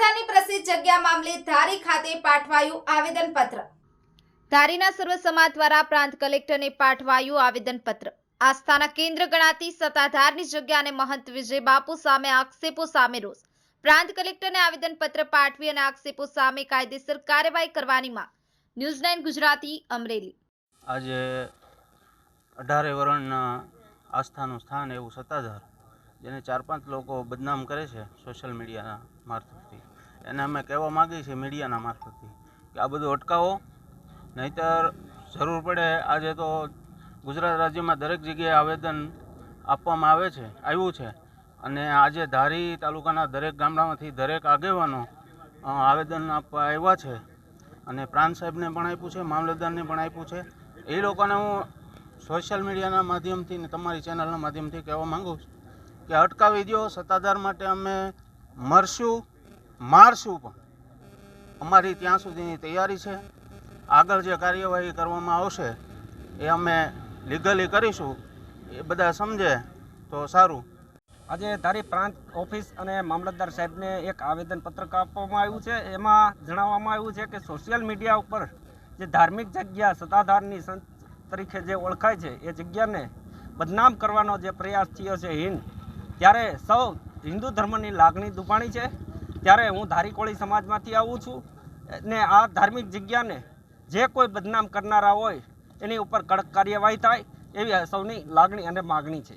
સત્તાધારની પ્રસિદ્ધ જગ્યા મામલે ધારી ખાતે પાઠવાયું આવેદનપત્ર. ધારીના સર્વ સમાજ દ્વારા પ્રાંત કલેક્ટરને પાઠવાયું આવેદનપત્ર. આસ્થાના કેન્દ્ર ગણાતી સત્તાધારની જગ્યા અને મહંત વિજય બાપુ સામે આક્ષેપો સામે રોષ. પ્રાંત કલેક્ટરને આવેદનપત્ર પાઠવી અને આક્ષેપો સામે કાયદેસર કાર્યવાહી કરવાની માંગ. News nine Gujarati Amreli. આજે અઢારે વર્ણના આસ્થાનું સ્થાન એવું સત્તાધાર જેને ચાર પાંચ લોકો બદનામ કરે છે સોશિયલ મીડિયાના મારફતથી. એને અમે કહેવા માગીએ છીએ મીડિયાના મારફતથી કે આ બધું અટકાવો. નહીંતર જરૂર પડે આજે તો ગુજરાત રાજ્યમાં દરેક જગ્યાએ આવેદન આપવામાં આવે છે, આવ્યું છે. અને આજે ધારી તાલુકાના દરેક ગામડામાંથી દરેક આગેવાનો આવેદન આપવા આવ્યા છે. અને પ્રાંત સાહેબને પણ આપ્યું છે, મામલતદારને પણ આપ્યું છે. એ લોકોને હું સોશિયલ મીડિયાના માધ્યમથી ને તમારી ચેનલના માધ્યમથી કહેવા માંગુ છું. કે અટકાવી દો સત્તાધાર માટે અમે મરશું, મારશું પણ. અમારી ત્યાં સુધીની તૈયારી છે. આગળ જે કાર્યવાહી કરવામાં આવશે, એ અમે લીગલી કરીશું. એ બધા સમજે તો સારું. આજે ધારી પ્રાંત ઓફિસ અને મામલતદાર સાહેબને એક આવેદનપત્રક આપવામાં આવ્યું છે. એમાં જણાવવામાં આવ્યું છે કે સોશિયલ મીડિયા ઉપર જે ધાર્મિક જગ્યા સત્તાધારની સંત તરીકે જે ઓળખાય છે, એ જગ્યાને બદનામ કરવાનો જે પ્રયાસ થયો છે, હિન્દ ત્યારે સૌ હિન્દુ ધર્મની લાગણી દુપાણી છે. ત્યારે હું ધારીકોળી સમાજમાંથી આવું છું ને આ ધાર્મિક જગ્યાને જે કોઈ બદનામ કરનારા હોય એની ઉપર કડક કાર્યવાહી થાય એવી સૌની લાગણી અને માગણી છે.